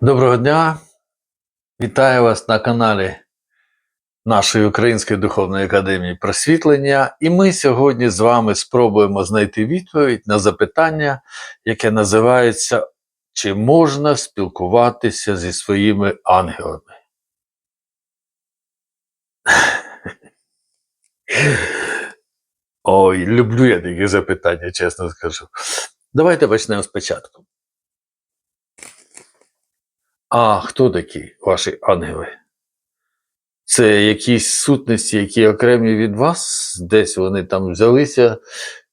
Доброго дня! Вітаю вас на каналі нашої Української духовної академії просвітлення. І ми сьогодні з вами спробуємо знайти відповідь на запитання, яке називається Чи можна спілкуватися зі своїми ангелами? Ой, люблю я такі запитання, чесно скажу. Давайте почнемо спочатку. А хто такі ваші ангели? Це якісь сутності, які окремі від вас, десь вони там взялися,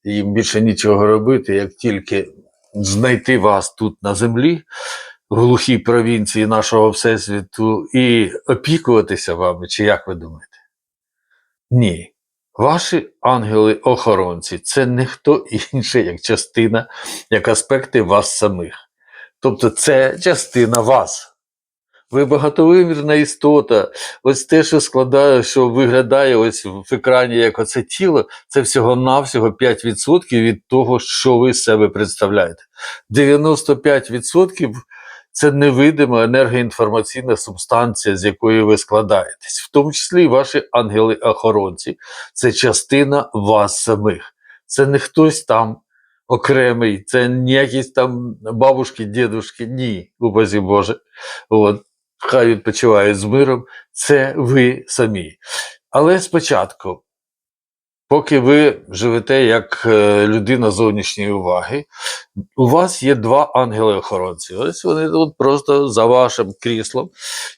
їм більше нічого робити, як тільки знайти вас тут на землі, в глухій провінції нашого Всесвіту, і опікуватися вами, чи як ви думаєте? Ні. Ваші ангели-охоронці це не хто інший, як частина, як аспекти вас самих. Тобто це частина вас. Ви багатовимірна істота. Ось те, що складає, що виглядає ось в екрані як оце тіло, це всього-навсього 5% від того, що ви себе представляєте. 95% це невидима енергоінформаційна субстанція, з якої ви складаєтесь, в тому числі і ваші ангели-охоронці. Це частина вас самих. Це не хтось там окремий, це не якісь там бабушки, дідушки, ні, упасі Боже. От. Хай відпочивають з миром, це ви самі. Але спочатку, поки ви живете як е, людина зовнішньої уваги, у вас є два ангели-охоронці. Ось вони тут просто за вашим кріслом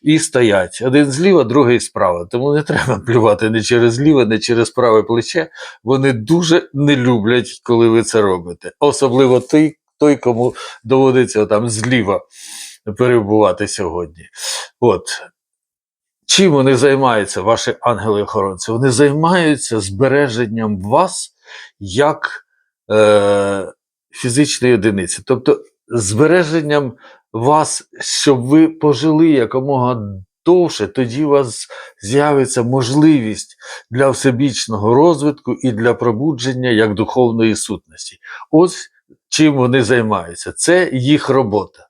і стоять. Один зліва, другий справа. Тому не треба плювати не через ліве, не через праве плече. Вони дуже не люблять, коли ви це робите. Особливо той, той кому доводиться там зліва перебувати сьогодні. От. Чим вони займаються, ваші ангели-охоронці? Вони займаються збереженням вас як е, фізичної одиниці. Тобто збереженням вас, щоб ви пожили якомога довше, тоді у вас з'явиться можливість для всебічного розвитку і для пробудження як духовної сутності. Ось чим вони займаються. Це їх робота.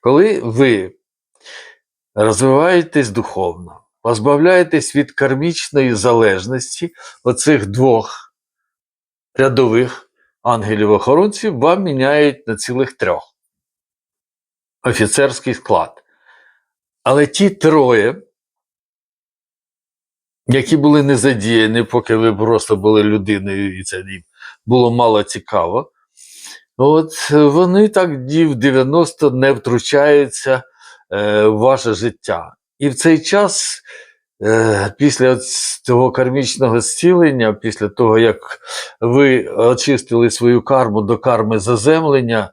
Коли ви розвиваєтесь духовно, позбавляєтесь від кармічної залежності оцих двох рядових ангелів-охоронців, вам міняють на цілих трьох офіцерський склад. Але ті троє, які були не задіяні, поки ви просто були людиною, і це їм було мало цікаво. От вони так дів 90 не втручаються в ваше життя. І в цей час, е, після цього кармічного зцілення, після того, як ви очистили свою карму до карми заземлення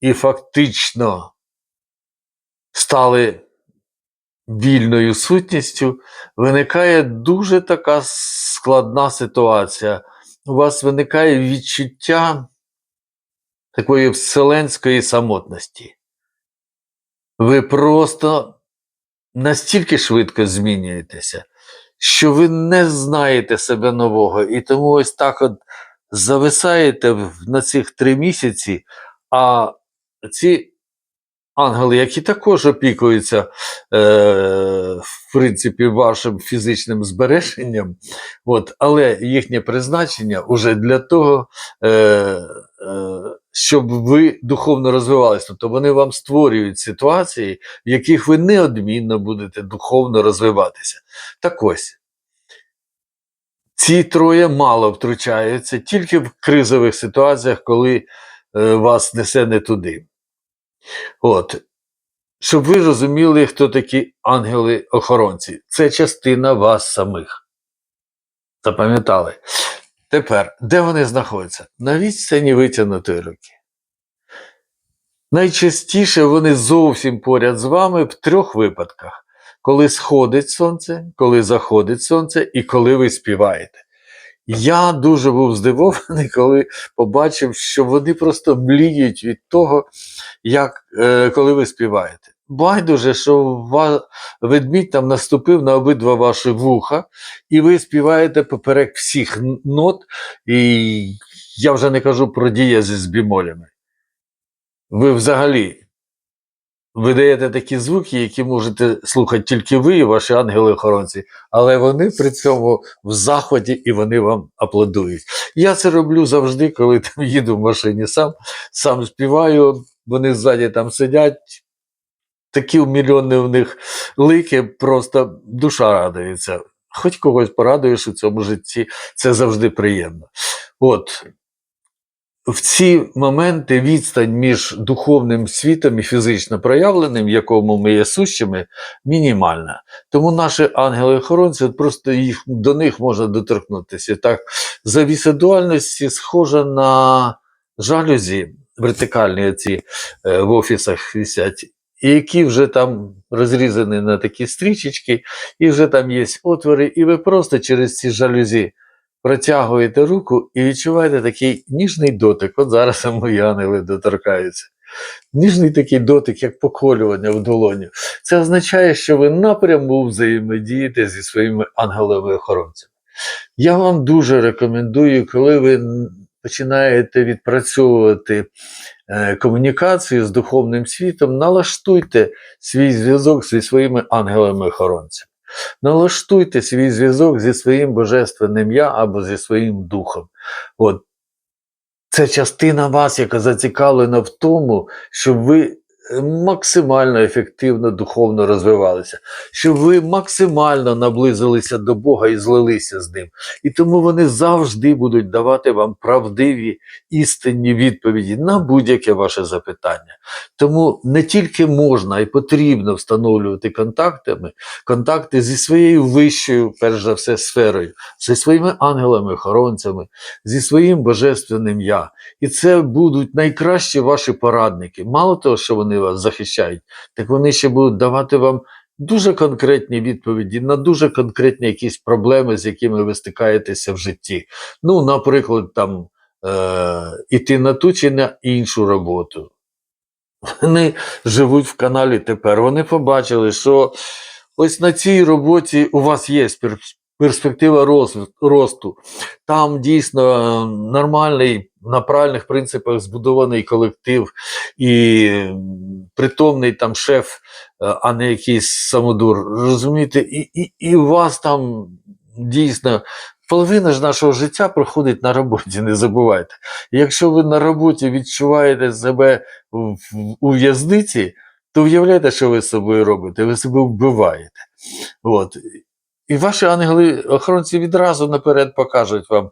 і фактично стали вільною сутністю, виникає дуже така складна ситуація. У вас виникає відчуття такої вселенської самотності. Ви просто настільки швидко змінюєтеся, що ви не знаєте себе нового, і тому ось так от зависаєте на цих три місяці, а ці ангели, які також опікуються, е, в принципі, вашим фізичним збереженням, от, але їхнє призначення уже для того, е, е, щоб ви духовно розвивалися. Тобто вони вам створюють ситуації, в яких ви неодмінно будете духовно розвиватися. Так ось. Ці троє мало втручаються тільки в кризових ситуаціях, коли е, вас несе не туди. От. Щоб ви розуміли, хто такі ангели-охоронці. Це частина вас самих. Запам'ятали? Тепер, де вони знаходяться? На відстані витягнутої руки. Найчастіше вони зовсім поряд з вами в трьох випадках: коли сходить сонце, коли заходить сонце і коли ви співаєте. Я дуже був здивований, коли побачив, що вони просто мліють від того, як е, коли ви співаєте. Байдуже, що ведмідь там наступив на обидва ваші вуха, і ви співаєте поперек всіх нот, і я вже не кажу про дієзи з бімолями. Ви взагалі видаєте такі звуки, які можете слухати тільки ви і ваші ангели-охоронці, але вони при цьому в захваті і вони вам аплодують. Я це роблю завжди, коли там їду в машині сам, сам співаю, вони ззаді там сидять. Такі мільйони в них лики, просто душа радується. Хоч когось порадуєш у цьому житті, це завжди приємно. От в ці моменти відстань між духовним світом і фізично проявленим, якому ми є сущими, мінімальна. Тому наші ангели-охоронці, просто їх, до них можна доторкнутися. Так, завіса дуальності схожа на жалюзі, вертикальні ці е, в офісах висять, які вже там розрізані на такі стрічечки, і вже там є отвори, і ви просто через ці жалюзі протягуєте руку і відчуваєте такий ніжний дотик. От зараз мої ангели доторкаються. Ніжний такий дотик, як поколювання в долоні. Це означає, що ви напряму взаємодієте зі своїми ангелами-охоронцями. Я вам дуже рекомендую, коли ви починаєте відпрацьовувати е, комунікацію з духовним світом, налаштуйте свій зв'язок зі своїми ангелами-охоронцями. Налаштуйте свій зв'язок зі своїм божественним я або зі своїм духом. От. Це частина вас, яка зацікавлена в тому, щоб ви максимально ефективно духовно розвивалися, щоб ви максимально наблизилися до Бога і злилися з ним. І тому вони завжди будуть давати вам правдиві істинні відповіді на будь-яке ваше запитання. Тому не тільки можна і потрібно встановлювати контактами, контакти зі своєю вищою, перш за все, сферою, зі своїми ангелами, охоронцями, зі своїм божественним я. І це будуть найкращі ваші порадники. Мало того, що вони вас захищають, так вони ще будуть давати вам дуже конкретні відповіді на дуже конкретні якісь проблеми, з якими ви стикаєтеся в житті. Ну, наприклад, там е- іти на ту чи на іншу роботу. Вони живуть в каналі тепер. Вони побачили, що ось на цій роботі у вас є перспектива росту. Там дійсно нормальний, на правильних принципах збудований колектив і притомний там шеф, е, а не якийсь самодур. Розумієте, і, і, і у вас там дійсно. Половина ж нашого життя проходить на роботі, не забувайте. Якщо ви на роботі відчуваєте себе у в'язниці, то уявляєте, що ви з собою робите? Ви себе вбиваєте. От. І ваші ангели-охоронці відразу наперед покажуть вам,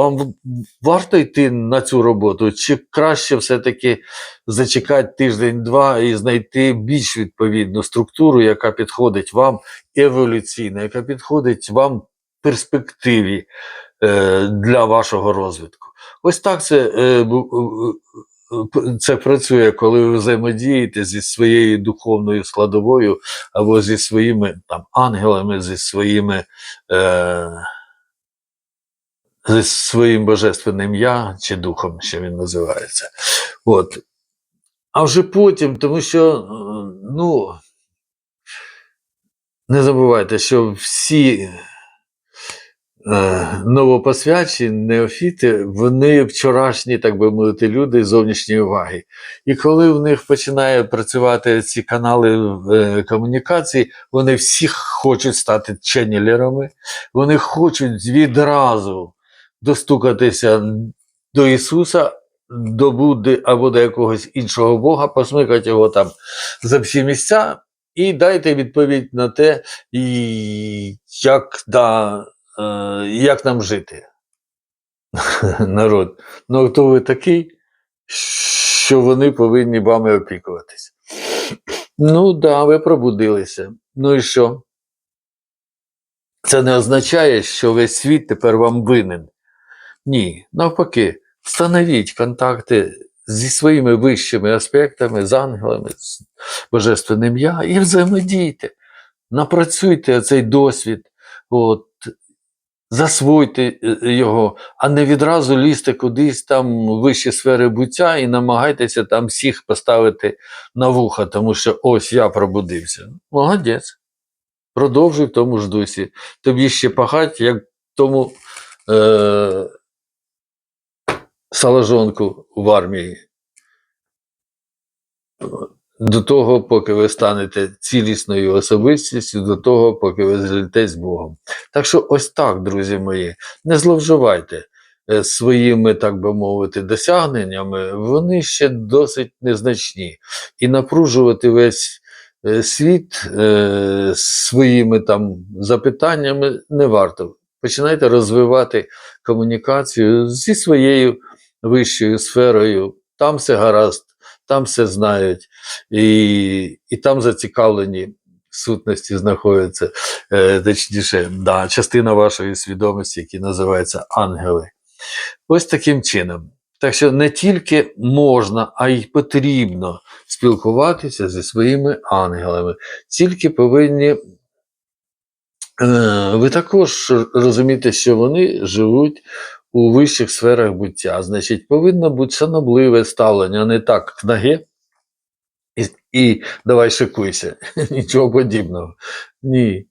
вам варто йти на цю роботу, чи краще все-таки зачекати тиждень-два і знайти більш відповідну структуру, яка підходить вам еволюційно, яка підходить вам перспективі е, для вашого розвитку. Ось так це, е, е, п- це працює, коли ви взаємодієте зі своєю духовною складовою або зі своїми там, ангелами, зі своїми. Е, зі своїм божественним я чи духом, що він називається. От. А вже потім, тому що, ну, не забувайте, що всі е, новопосвячені неофіти, вони вчорашні, так би мовити, люди зовнішньої уваги. І коли в них починає працювати ці канали е, комунікації, вони всі хочуть стати ченнелерами, вони хочуть відразу достукатися до Ісуса, до Будди або до якогось іншого Бога, посмикати його там за всі місця. І дайте відповідь на те, як, да, е, як нам жити. Народ. Ну, хто ви такий, що вони повинні вами опікуватися? Ну, да, ви пробудилися. Ну і що? Це не означає, що весь світ тепер вам винен. Ні, навпаки, встановіть контакти зі своїми вищими аспектами, з ангелами, з божественним я і взаємодійте. Напрацюйте цей досвід, от, засвойте е, його, а не відразу лізьте кудись там в вищі сфери буття і намагайтеся там всіх поставити на вуха, тому що ось я пробудився. Молодець. Продовжуй в тому ж дусі. Тобі ще пахать, як тому е- салажонку в армії. до того, поки ви станете цілісною особистістю, до того, поки ви злітесь з Богом. Так що, ось так, друзі мої, не зловживайте е, своїми, так би мовити, досягненнями, вони ще досить незначні. І напружувати весь е, світ е, своїми там запитаннями не варто. Починайте розвивати комунікацію зі своєю вищою сферою. Там все гаразд, там все знають, і, і там зацікавлені сутності знаходяться, е, точніше, да, частина вашої свідомості, які називаються ангели. Ось таким чином. Так що не тільки можна, а й потрібно спілкуватися зі своїми ангелами. Тільки повинні е, ви також розумієте, що вони живуть у вищих сферах буття. Значить, повинно бути шанобливе ставлення, а не так кнаги. І, і давай шикуйся. Нічого подібного. Ні.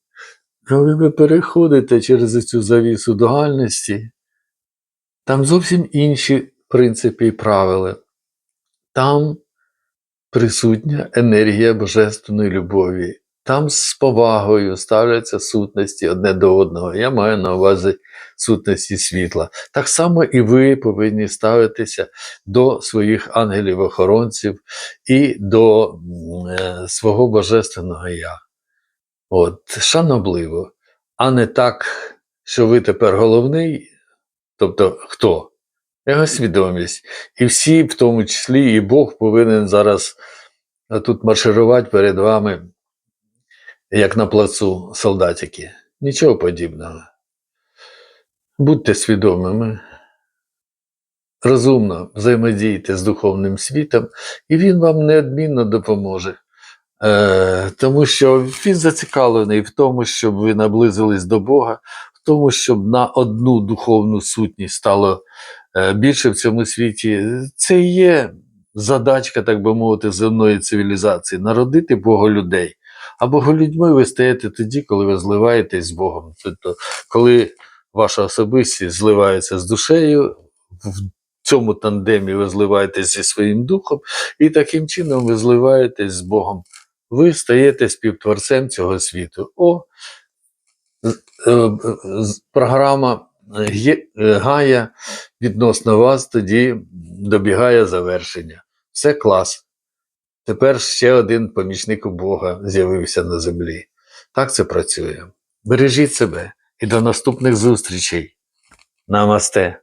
Коли ви переходите через цю завісу дуальності, там зовсім інші принципи і правила. Там присутня енергія божественної любові. Там з повагою ставляться сутності одне до одного. Я маю на увазі сутності світла. Так само і ви повинні ставитися до своїх ангелів-охоронців і до е, свого божественного я. От, шанобливо, а не так, що ви тепер головний, тобто хто? Його свідомість. І всі, в тому числі, і Бог повинен зараз тут марширувати перед вами, як на плацу солдатики. Нічого подібного. Будьте свідомими, розумно взаємодійте з духовним світом, і він вам неодмінно допоможе. Е, тому що він зацікавлений в тому, щоб ви наблизились до Бога, в тому, щоб на одну духовну сутність стало е, більше в цьому світі. Це і є задачка, так би мовити, земної цивілізації народити Боголюдей. А боголюдьми ви стаєте тоді, коли ви зливаєтесь з Богом. Тобто, коли ваша особистість зливається з душею, в цьому тандемі ви зливаєтесь зі своїм духом, і таким чином ви зливаєтесь з Богом. Ви стаєте співтворцем цього світу. О, е, програма е, Гая відносно вас тоді добігає завершення. Все клас. Тепер ще один помічник у Бога з'явився на землі. Так це працює. Бережіть себе і до наступних зустрічей. Намасте.